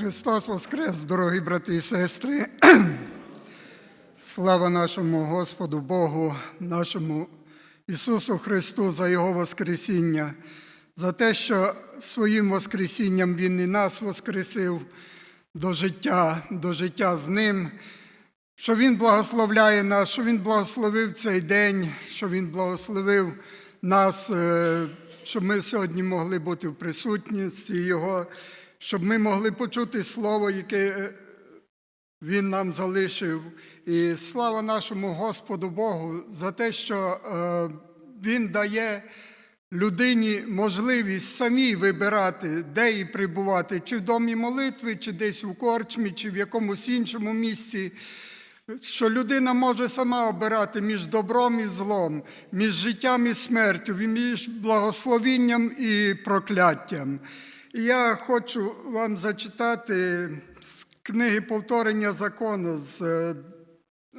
Христос Воскрес, дорогі брати і сестри. Слава нашому Господу Богу, нашому Ісусу Христу за Його Воскресіння, за те, що своїм Воскресінням Він і нас воскресив до життя, до життя з Ним, що Він благословляє нас, що Він благословив цей день, що Він благословив нас, е, щоб ми сьогодні могли бути в присутності Його, щоб ми могли почути Слово, яке е, Він нам залишив. І слава нашому Господу Богу за те, що е, Він дає людині можливість самій вибирати, де їй прибувати, чи в домі молитви, чи десь у корчмі, чи в якомусь іншому місці. Що людина може сама обирати між добром і злом, між життям і смертю, між благословінням і прокляттям. Я хочу вам зачитати з книги повторення закону з е,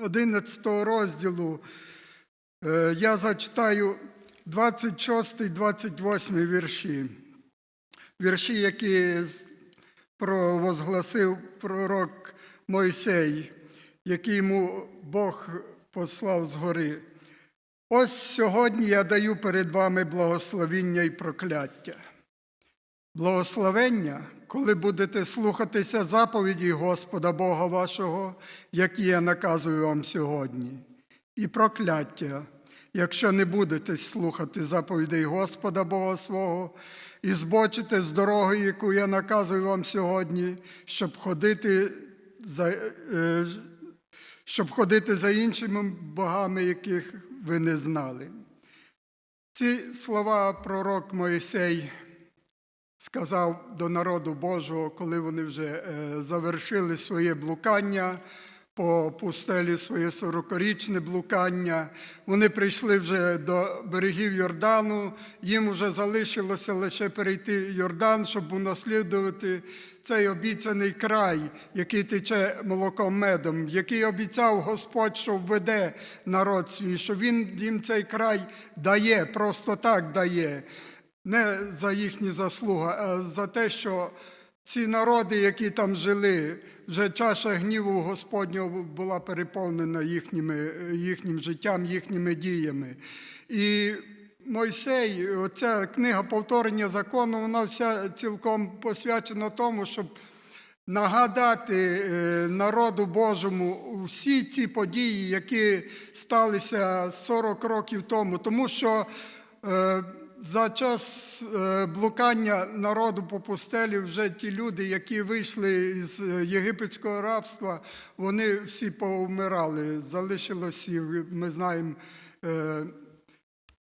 11 розділу. Е, Я зачитаю 26-28 вірші. Вірші, які провозгласив пророк Мойсей, який йому Бог послав згори. Ось сьогодні я даю перед вами благословіння і прокляття. Благословення, коли будете слухатися заповіді Господа Бога вашого, які я наказую вам сьогодні, і прокляття, якщо не будете слухати заповідей Господа Бога свого, і збочите з дороги, яку я наказую вам сьогодні, щоб ходити за, е, щоб ходити за іншими богами, яких ви не знали. Ці слова пророк Моїсей сказав до народу Божого, коли вони вже е, завершили своє блукання по пустелі, своє сорокорічне блукання. Вони прийшли вже до берегів Йордану, їм вже залишилося лише перейти Йордан, щоб унаслідувати цей обіцяний край, який тече молоком медом, який обіцяв Господь, що введе народ свій, що Він їм цей край дає, просто так дає не за їхні заслуги, а за те, що ці народи, які там жили, вже чаша гніву Господнього була переповнена їхніми, їхнім життям, їхніми діями. І Мойсей, оця книга повторення закону, вона вся цілком посвячена тому, щоб нагадати е, народу Божому всі ці події, які сталися 40 років тому, тому що е, за час е, блукання народу по пустелі вже ті люди, які вийшли з єгипетського рабства, вони всі повмирали. Залишилось, ми знаємо, е,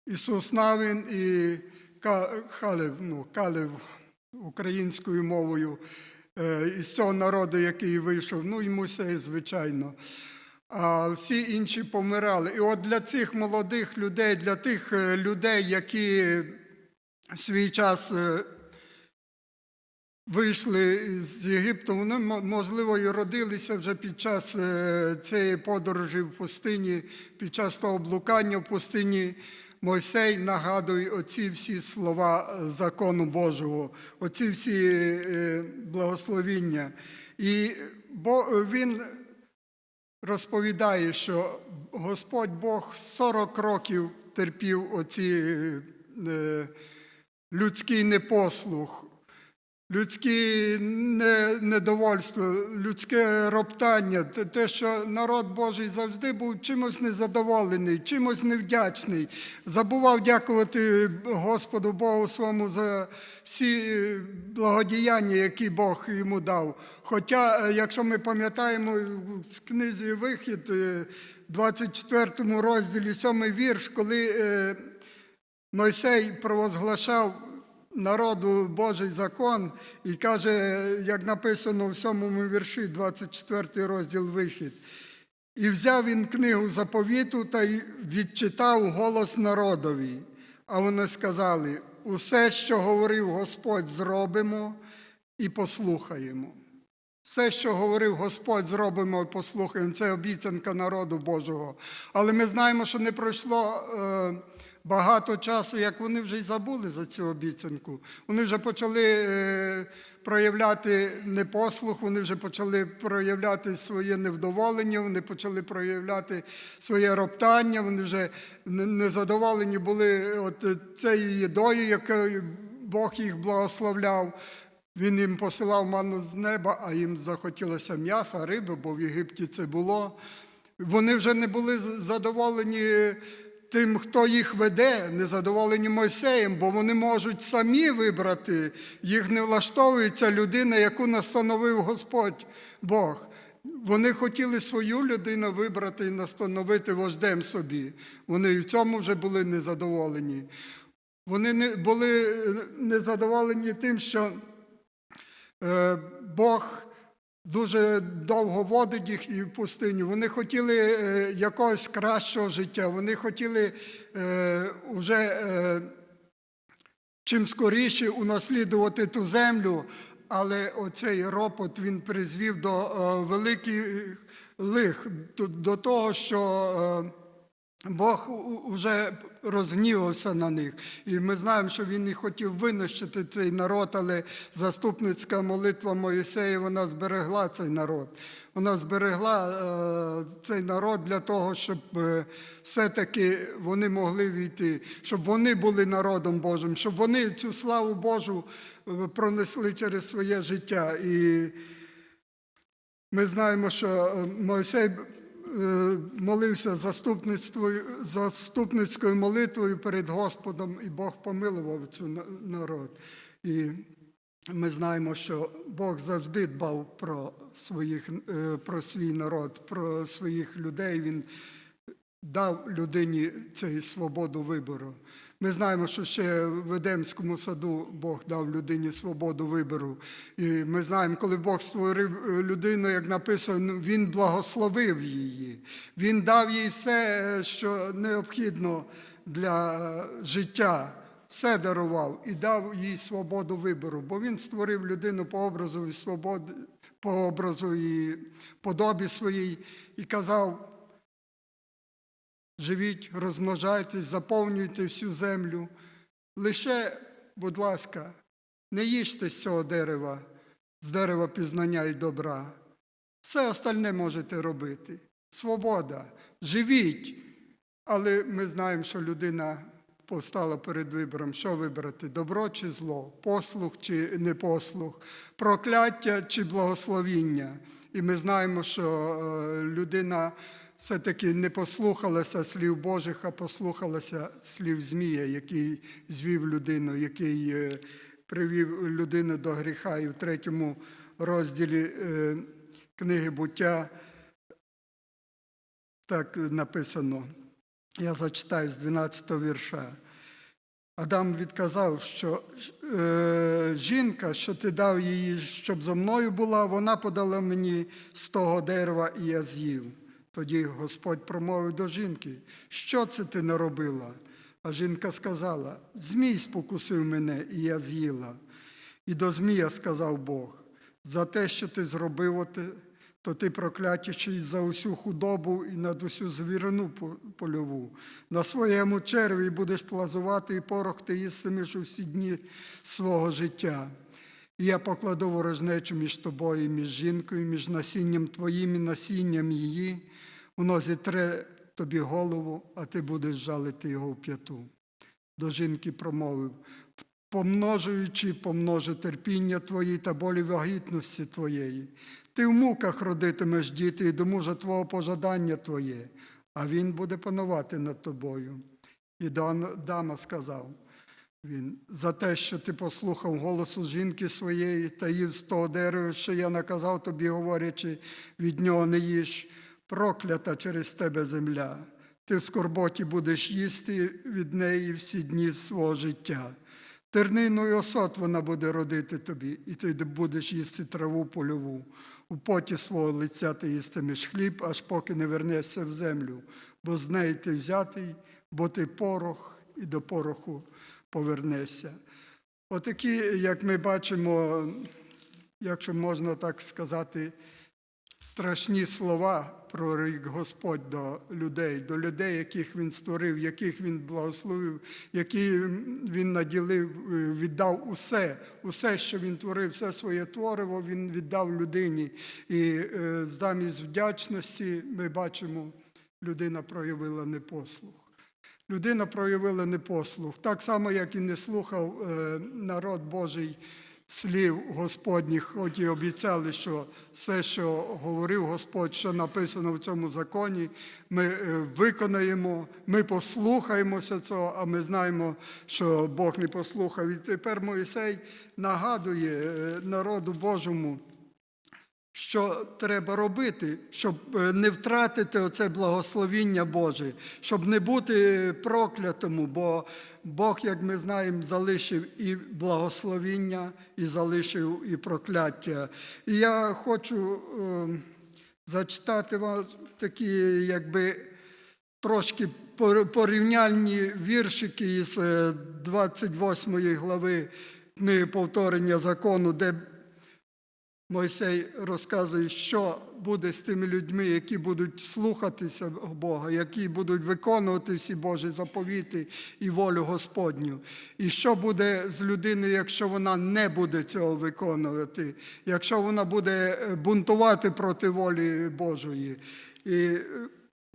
Ісус Навин і Ка- Халев, ну, Калев українською мовою е, із цього народу, який вийшов, ну і Мусей, звичайно. А всі інші помирали. І от для цих молодих людей, для тих е, людей, які свій час е, вийшли з Єгипту, вони, можливо, і родилися вже під час е, цієї подорожі в пустині, під час того блукання в пустині. Мойсей нагадує оці всі слова закону Божого, оці всі благословіння. І бо він розповідає, що Господь Бог 40 років терпів оці е, людський непослух, людське недовольство, людське роптання, те- що народ Божий завжди був чимось незадоволений, чимось невдячний, забував дякувати Господу Богу своєму за всі е, благодіяння, які Бог йому дав. Хоча, е, якщо ми пам'ятаємо з книзі Вихід, е, 24 розділі, 7 вірш, коли е, Мойсей провозглашав народу Божий закон і каже, як написано в сьомому вірші, 24 розділ вихід. І взяв він книгу заповіту та й відчитав голос народові. А вони сказали: усе, що говорив Господь, зробимо і послухаємо. Все, що говорив Господь, зробимо і послухаємо. Це обіцянка народу Божого. Але ми знаємо, що не пройшло е, багато часу, як вони вже й забули за цю обіцянку. Вони вже почали е, проявляти непослух, вони вже почали проявляти своє невдоволення, вони почали проявляти своє роптання, вони вже не- незадоволені були от е, цією їдою, якою Бог їх благословляв. Він їм посилав ману з неба, а їм захотілося м'яса, риби, бо в Єгипті це було. Вони вже не були задоволені тим, хто їх веде, не задоволені Мойсеєм, бо вони можуть самі вибрати. Їх не влаштовує ця людина, яку настановив Господь Бог. Вони хотіли свою людину вибрати і настановити вождем собі. Вони і в цьому вже були незадоволені. Вони не були е, незадоволені тим, що Е, Бог дуже довго водить їх і в пустині. Вони хотіли е, якогось кращого життя, вони хотіли вже е, чим скоріше унаслідувати ту землю, але оцей ропот він призвів до е, великих лих, до, того, що е, Бог вже розгнівався на них. І ми знаємо, що він і хотів винищити цей народ, але заступницька молитва Моїсея, вона зберегла цей народ. Вона зберегла е, цей народ для того, щоб е, все-таки вони могли війти, щоб вони були народом Божим, щоб вони цю славу Божу е, пронесли через своє життя. І ми знаємо, що Мойсей е, молився заступництвою, заступницькою молитвою перед Господом, і Бог помилував цю народ. І ми знаємо, що Бог завжди дбав про, своїх, е, про свій народ, про своїх людей. Він дав людині цю свободу вибору. Ми знаємо, що ще в Едемському саду Бог дав людині свободу вибору. І ми знаємо, коли Бог створив е, людину, як написано, Він благословив її. Він дав їй все, е, що необхідно для життя. Все дарував і дав їй свободу вибору, бо він створив людину по образу і свободи, по образу і подобі своїй, і казав: живіть, розмножайтесь, заповнюйте всю землю. Лише, будь ласка, не їжте з цього дерева, з дерева пізнання і добра. Все остальне можете робити. Свобода. Живіть. Але ми знаємо, що людина постала перед вибором, що вибрати: добро чи зло, послух чи непослух, прокляття чи благословіння. І ми знаємо, що е, людина все-таки не послухалася слів Божих, а послухалася слів Змія, який звів людину, який е, привів людину до гріха. І в третьому розділі е, книги буття так написано. Я зачитаю з 12 вірша. Адам відказав, що е, жінка, що ти дав їй, щоб зо мною була, вона подала мені з того дерева, і я з'їв. Тоді Господь промовив до жінки, що це ти наробила? А жінка сказала: Змій спокусив мене, і я з'їла. І до Змія сказав Бог: за те, що ти зробив то ти проклятіший за усю худобу і над усю звірину польову. На своєму черві будеш плазувати, і порох ти їстимеш усі дні свого життя. І я покладу ворожнечу між тобою, і між жінкою, між насінням твоїм і насінням її. Воно зітре тобі голову, а ти будеш жалити його в п'яту. До жінки промовив, помножуючи, помножу терпіння твої та болі вагітності твоєї. Ти в муках родитимеш діти, і до мужа твого пожадання твоє, а він буде панувати над тобою. І до Адама сказав він, за те, що ти послухав голосу жінки своєї та їв з того дерева, що я наказав тобі, говорячи, від нього не їж, проклята через тебе земля. Ти в скорботі будеш їсти від неї всі дні свого життя. Тернину і вона буде родити тобі, і ти будеш їсти траву польову. У поті свого лиця ти їстимеш хліб, аж поки не вернешся в землю, бо з неї ти взятий, бо ти порох, і до пороху повернешся. Отакі, як ми бачимо, якщо можна так сказати, страшні слова прорік Господь до людей, до людей, яких Він створив, яких Він благословив, які Він наділив, е, віддав усе, усе, що він творив, все своє твориво, він віддав людині. І е, замість вдячності ми бачимо, людина проявила непослух. Людина проявила непослух, так само, як і не слухав е, народ Божий слів Господніх, хоч і обіцяли, що все, що говорив Господь, що написано в цьому законі, ми е, виконаємо, ми послухаємося цього, а ми знаємо, що Бог не послухав. І тепер Моїсей нагадує е, народу Божому, що треба робити, щоб е, не втратити оце благословіння Боже, щоб не бути проклятому, бо Бог, як ми знаємо, залишив і благословіння, і залишив і прокляття. І я хочу е, зачитати вам такі, якби трошки порівняльні віршики із е, 28 глави книги повторення закону, де Мойсей розказує, що буде з тими людьми, які будуть слухатися Бога, які будуть виконувати всі Божі заповіти і волю Господню. І що буде з людиною, якщо вона не буде цього виконувати, якщо вона буде е, бунтувати проти волі Божої. І е,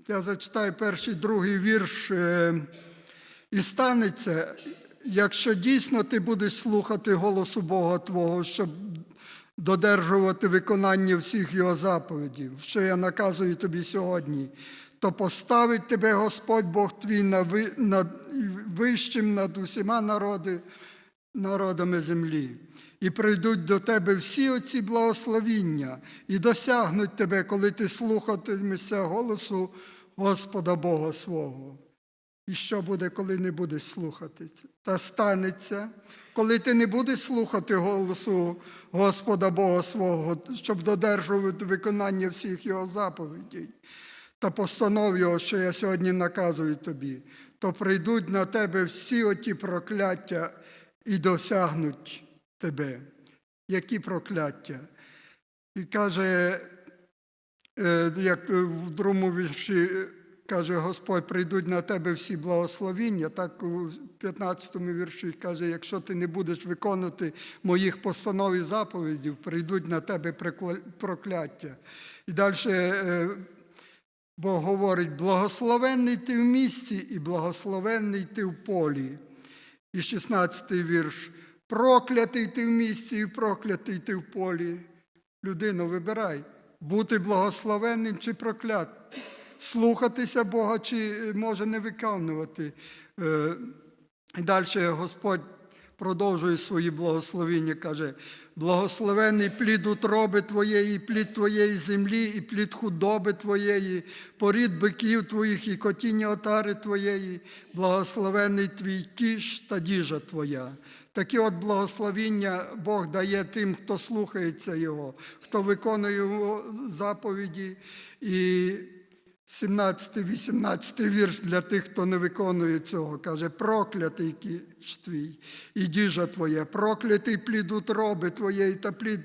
я зачитаю перший другий вірш. е, І станеться, якщо дійсно ти будеш слухати голосу Бога Твого, щоб додержувати виконання всіх його заповідів, що я наказую тобі сьогодні, то поставить тебе Господь Бог твій над, вищим над усіма народи, народами землі. І прийдуть до тебе всі оці благословіння, і досягнуть тебе, коли ти слухатимешся голосу Господа Бога свого. І що буде, коли не будеш слухати? Та станеться, коли ти не будеш слухати голосу Господа Бога свого, щоб додержувати виконання всіх його заповідей та постанов його, що я сьогодні наказую тобі, то прийдуть на тебе всі оті прокляття і досягнуть тебе. Які прокляття? І каже, Е, як в другому вірші каже Господь, прийдуть на тебе всі благословіння, так у 15-му вірші каже, якщо ти не будеш виконувати моїх постанов і заповідів, прийдуть на тебе прокляття. І далі е, Бог говорить, благословенний ти в місті і благословенний ти в полі. І 16-й вірш. Проклятий ти в місті і проклятий ти в полі. Людино, вибирай, бути благословенним чи проклятим, слухатися Бога, чи е, може не виконувати. Е, І далі Господь продовжує свої благословення, каже, благословений плід утроби твоєї, плід твоєї землі, і плід худоби твоєї, порід биків твоїх і котіння отари твоєї, благословений твій кіш та діжа твоя. Такі от благословіння Бог дає тим, хто слухається Його, хто виконує Його заповіді. І 17-18 вірш для тих, хто не виконує цього, каже, проклятий кіш твій і діжа твоя, проклятий плід утроби твоєї та плід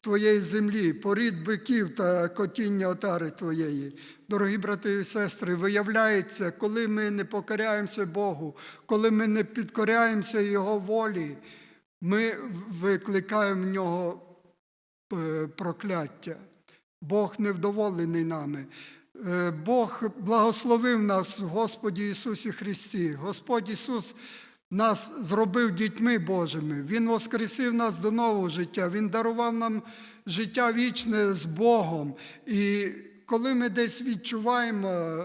твоєї землі, порід биків та котіння отари твоєї. Дорогі брати і сестри, виявляється, коли ми не покоряємося Богу, коли ми не підкоряємося Його волі, ми викликаємо в нього е, прокляття. Бог невдоволений нами. Е, Бог благословив нас в Господі Ісусі Христі. Господь Ісус нас зробив дітьми Божими. Він воскресив нас до нового життя. Він дарував нам життя вічне з Богом. І коли ми десь відчуваємо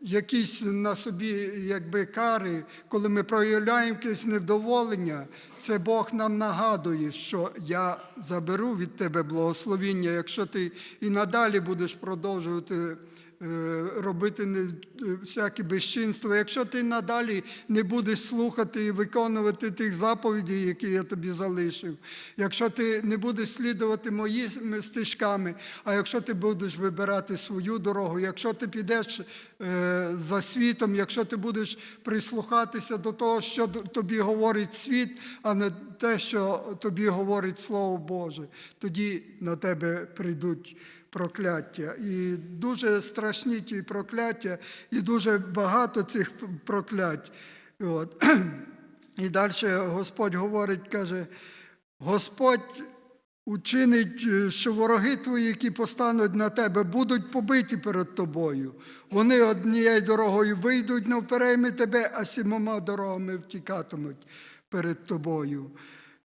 якісь на собі якби кари, коли ми проявляємо якесь невдоволення, це Бог нам нагадує, що я заберу від тебе благословіння, якщо ти і надалі будеш продовжувати робити не- е, всякі безчинства, якщо ти надалі не будеш слухати і виконувати тих заповідей, які я тобі залишив, якщо ти не будеш слідувати моїми стежками, а якщо ти будеш вибирати свою дорогу, якщо ти підеш е, за світом, якщо ти будеш прислухатися до того, що тобі говорить світ, а не те, що тобі говорить Слово Боже, тоді на тебе прийдуть прокляття. І дуже страшні ті прокляття, і дуже багато цих проклять. От. І далі Господь говорить, каже, Господь учинить, е, що вороги твої, які постануть на тебе, будуть побиті перед тобою. Вони однією дорогою вийдуть навперейми тебе, а сімома дорогами втікатимуть перед тобою.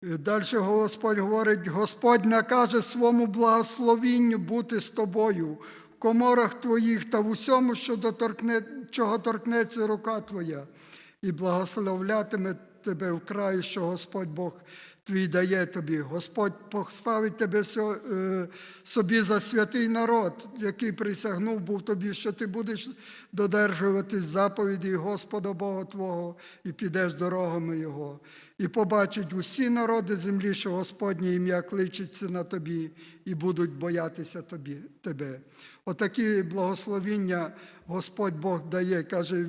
Далі Господь говорить, Господь накаже своєму благословінню бути з тобою в коморах твоїх та в усьому, що доторкне, чого торкнеться рука твоя, і благословлятиме тебе в краю, що Господь Бог твій дає тобі. Господь поставить тебе е, собі за святий народ, який присягнув був тобі, що ти будеш додержуватись заповіді Господа Бога Твого і підеш дорогами Його. І побачать усі народи землі, що Господнє ім'я кличеться на тобі, і будуть боятися тобі, тебе. Отакі благословіння Господь Бог дає. Каже,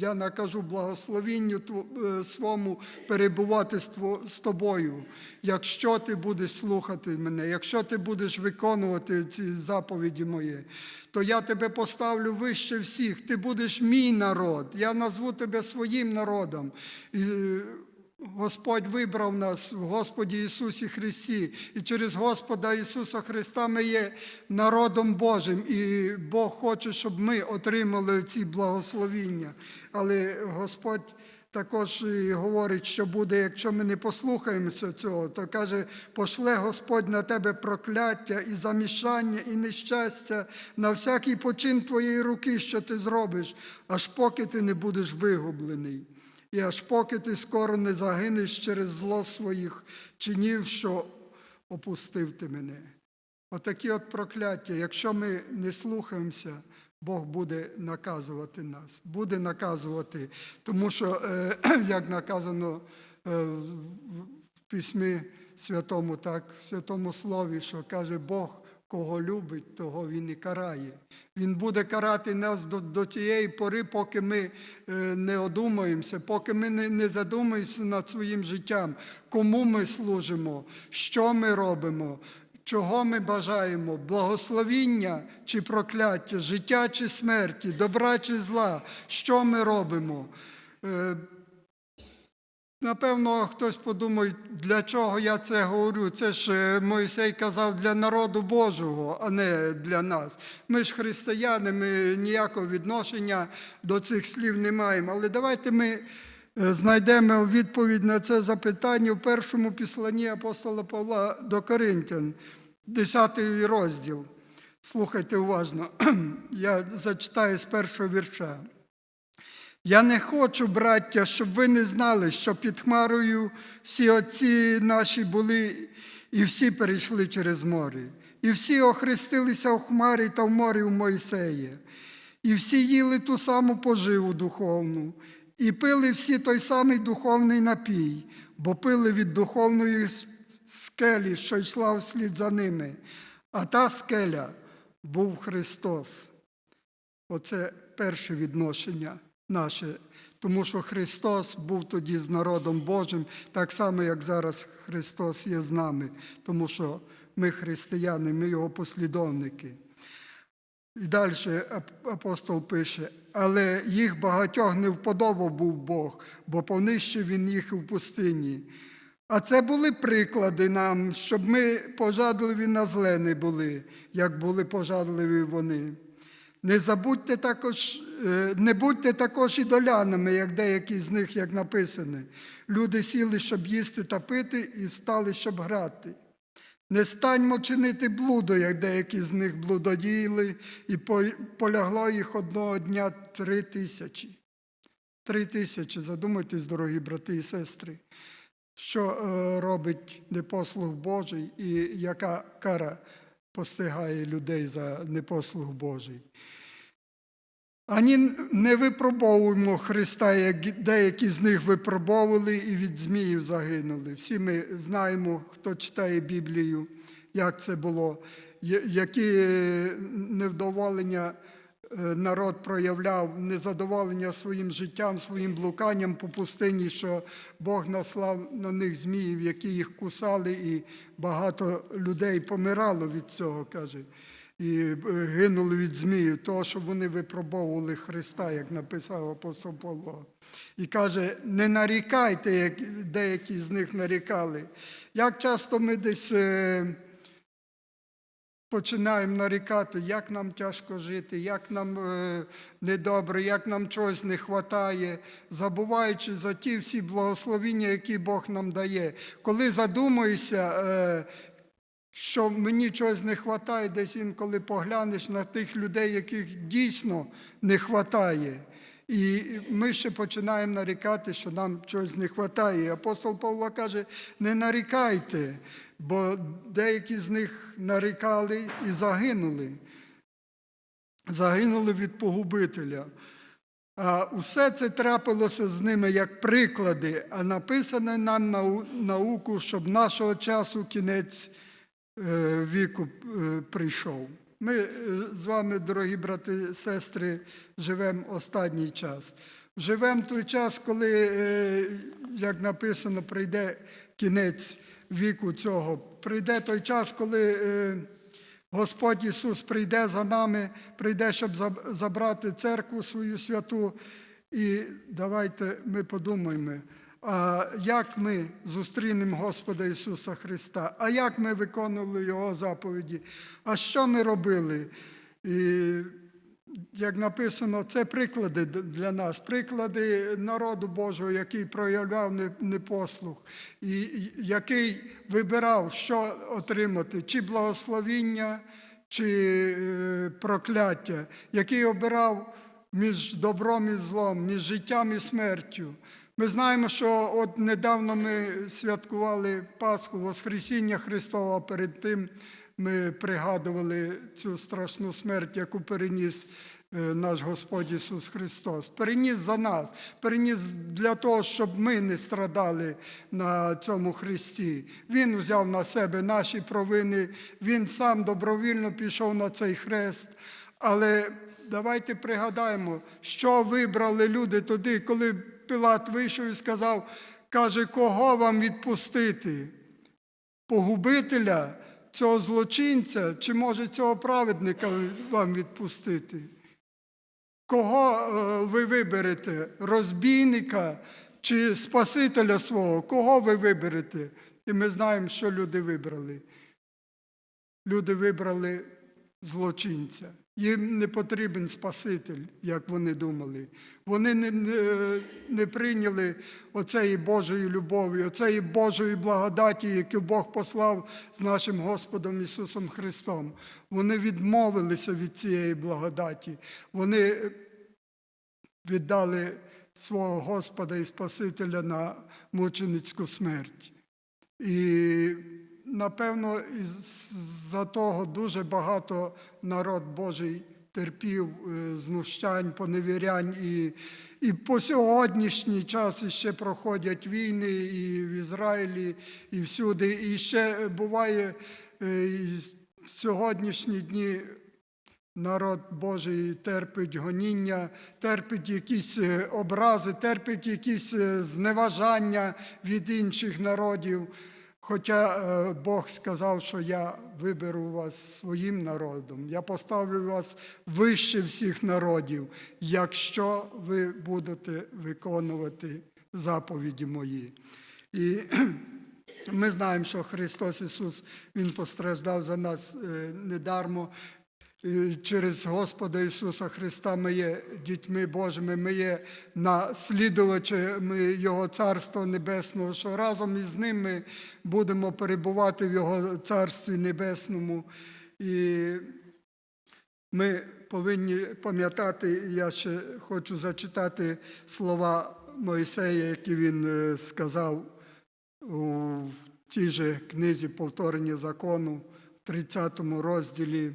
я накажу благословінню е, свому перебувати з тобою, якщо ти будеш слухати мене, якщо ти будеш виконувати ці заповіді мої, то я тебе поставлю вище всіх. Ти будеш мій народ. Я назву тебе своїм народом. Господь вибрав нас в Господі Ісусі Христі, і через Господа Ісуса Христа ми є народом Божим, і Бог хоче, щоб ми отримали ці благословіння. Але Господь також говорить, що буде, якщо ми не послухаємося цього, то каже, пошле Господь на тебе прокляття і замішання, і нещастя на всякий почин твоєї руки, що ти зробиш, аж поки ти не будеш вигублений. І аж поки ти скоро не загинеш через зло своїх чинів, що опустив ти мене. Отакі от прокляття. Якщо ми не слухаємося, Бог буде наказувати нас, буде наказувати. Тому що, е, як наказано е, в письмі святому, так, в святому слові, що каже Бог, кого любить, того Він і карає. Він буде карати нас до, до тієї пори, поки ми е, не одумаємося, поки ми не, не задумаємося над своїм життям, кому ми служимо, що ми робимо. Чого ми бажаємо? Благословіння чи прокляття, життя чи смерті, добра чи зла, що ми робимо? Е, Напевно, хтось подумає, для чого я це говорю. Це ж е, Мойсей казав для народу Божого, а не для нас. Ми ж християни, ми ніякого відношення до цих слів не маємо. Але давайте ми е, знайдемо відповідь на це запитання в першому післанні апостола Павла до Коринтян, 10 розділ. Слухайте уважно, я зачитаю з першого вірша. Я не хочу, браття, щоб ви не знали, що під Хмарою всі отці наші були і всі перейшли через море. І всі охрестилися в Хмарі та в морі у Мойсея. І всі їли ту саму поживу духовну, і пили всі той самий духовний напій, бо пили від духовної скелі, що йшла вслід за ними. А та скеля був Христос. Оце перше відношення наше, тому що Христос був тоді з народом Божим, так само, як зараз Христос є з нами, тому що ми християни, ми Його послідовники. І далі апостол пише, але їх багатьох не вподобав був Бог, бо понищив він їх у пустині. А це були приклади нам, щоб ми пожадливі на зле не були, як були пожадливі вони. Не забудьте також, е, не будьте також ідолянами, як деякі з них, як написане. Люди сіли, щоб їсти та пити, і стали, щоб грати. Не станьмо чинити блуду, як деякі з них блудодіяли, і полягло їх одного дня три тисячі. Три тисячі, задумайтесь, дорогі брати і сестри, що е, робить непослух Божий і яка кара постигає людей за непослух Божий. Ані не випробовуємо Христа, як деякі з них випробовували і від зміїв загинули. Всі ми знаємо, хто читає Біблію, як це було, які невдоволення народ проявляв, незадоволення своїм життям, своїм блуканням по пустині, що Бог наслав на них зміїв, які їх кусали, і багато людей помирало від цього, каже. і е, гинули від змії, того, що вони випробовували Христа, як написав апостол Павло. І каже, не нарікайте, як деякі з них нарікали. Як часто ми десь е, починаємо нарікати, як нам тяжко жити, як нам е, недобре, як нам чогось не вистачає, забуваючи за ті всі благословіння, які Бог нам дає. Коли задумуєшся, е, що мені чогось не вистачає, десь інколи поглянеш на тих людей, яких дійсно не вистачає. І ми ще починаємо нарікати, що нам чогось не вистачає. Апостол Павло каже, не нарікайте, бо деякі з них нарікали і загинули. Загинули від погубителя. А усе це трапилося з ними як приклади, а написане нам нау- науку, щоб нашого часу кінець е, віку е, прийшов. Ми е, з вами, дорогі брати, і сестри, живемо останній час. Живемо той час, коли, е, як написано, прийде кінець віку цього. Прийде той час, коли е, Господь Ісус прийде за нами, прийде, щоб забрати церкву свою святу. І давайте ми подумаємо, як ми зустрінемо Господа Ісуса Христа, а як ми виконували Його заповіді, а що ми робили? І як написано, це приклади для нас, приклади народу Божого, який проявляв непослух, і який вибирав, що отримати, чи благословіння, чи е, прокляття, який обирав між добром і злом, між життям і смертю. Ми знаємо, що от недавно ми святкували Пасху, Воскресіння Христова, перед тим ми пригадували цю страшну смерть, яку переніс е, наш Господь Ісус Христос. Переніс за нас, переніс для того, щоб ми не страдали на цьому Христі. Він взяв на себе наші провини, Він сам добровільно пішов на цей хрест. Але давайте пригадаємо, що вибрали люди тоді, коли Пилат вийшов і сказав, каже, кого вам відпустити? Погубителя, цього злочинця, чи може цього праведника вам відпустити? Кого е, ви виберете? Розбійника чи Спасителя свого? Кого ви виберете? І ми знаємо, що люди вибрали. Люди вибрали злочинця. Їм не потрібен Спаситель, як вони думали. Вони не, не, не прийняли оцеї Божої любові, оцеї Божої благодаті, яку Бог послав з нашим Господом Ісусом Христом. Вони відмовилися від цієї благодаті. Вони віддали свого Господа і Спасителя на мученицьку смерть. І напевно, із-за того дуже багато народ Божий терпів е, знущань, поневірянь. І, і по сьогоднішній час ще проходять війни і в Ізраїлі, і всюди. І ще буває е, в сьогоднішні дні народ Божий терпить гоніння, терпить якісь е, образи, терпить якісь е, зневажання від інших народів. Хоча е, Бог сказав, що я виберу вас своїм народом, я поставлю вас вище всіх народів, якщо ви будете виконувати заповіді мої. І ми знаємо, що Христос Ісус Він постраждав за нас е, недармо. Через Господа Ісуса Христа ми є дітьми Божими, ми є наслідувачами Його Царства Небесного, що разом із ним ми будемо перебувати в Його Царстві Небесному. І ми повинні пам'ятати, я ще хочу зачитати слова Моїсея, які він е, сказав у тій же книзі повторення закону, в 30 розділі,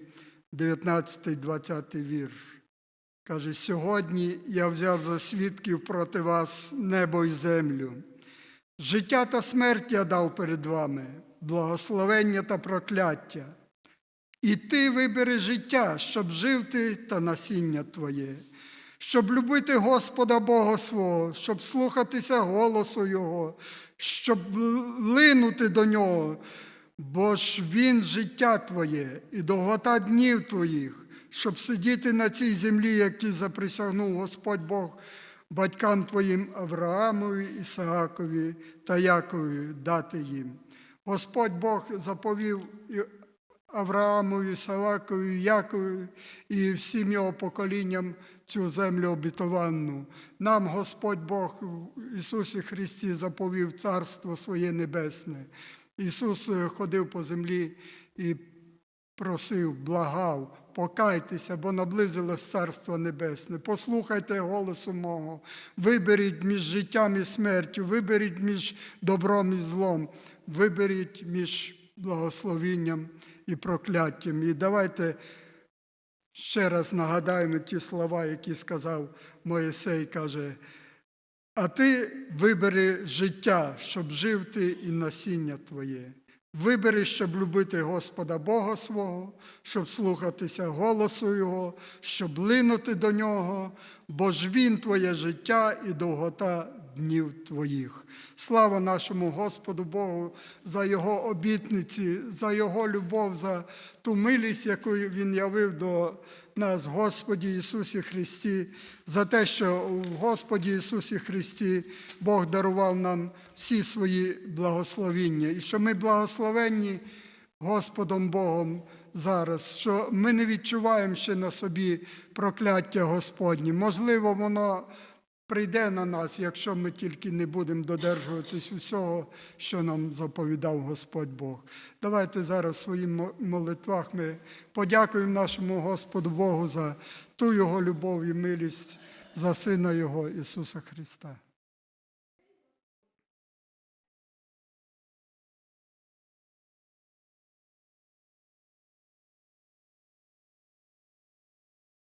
19-20 вірш. Каже, сьогодні я взяв за свідків проти вас небо і землю. Життя та смерть я дав перед вами, благословення та прокляття. І ти вибери життя, щоб жив ти та насіння твоє, щоб любити Господа Бога свого, щоб слухатися голосу Його, щоб линути до Нього, бо ж Він життя Твоє і довгота днів Твоїх, щоб сидіти на цій землі, які заприсягнув Господь Бог батькам Твоїм Авраамові, Ісаакові та Якові дати їм. Господь Бог заповів Авраамові, Ісаакові, Якові і всім його поколінням цю землю обітованну. Нам Господь Бог в Ісусі Христі заповів Царство Своє Небесне. Ісус е, ходив по землі і просив, благав, покайтеся, бо наблизилось Царство Небесне. Послухайте голосу мого, виберіть між життям і смертю, виберіть між добром і злом, виберіть між благословінням і прокляттям. І давайте ще раз нагадаємо ті слова, які сказав Моїсей, каже, а ти вибери життя, щоб жив ти і насіння твоє. Вибери, щоб любити Господа Бога свого, щоб слухатися голосу Його, щоб линути до Нього, бо ж Він твоє життя і довгота днів твоїх. Слава нашому Господу Богу за Його обітниці, за Його любов, за ту милість, яку Він явив до нас, Господі Ісусі Христі, за те, що в Господі Ісусі Христі Бог дарував нам всі свої благословіння, і що ми благословенні Господом Богом зараз, що ми не відчуваємо ще на собі прокляття Господнє. Можливо, воно прийде на нас, якщо ми тільки не будемо додержуватись усього, що нам заповідав Господь Бог. Давайте зараз в своїх мо- молитвах ми подякуємо нашому Господу Богу за ту Його любов і милість, за Сина Його Ісуса Христа.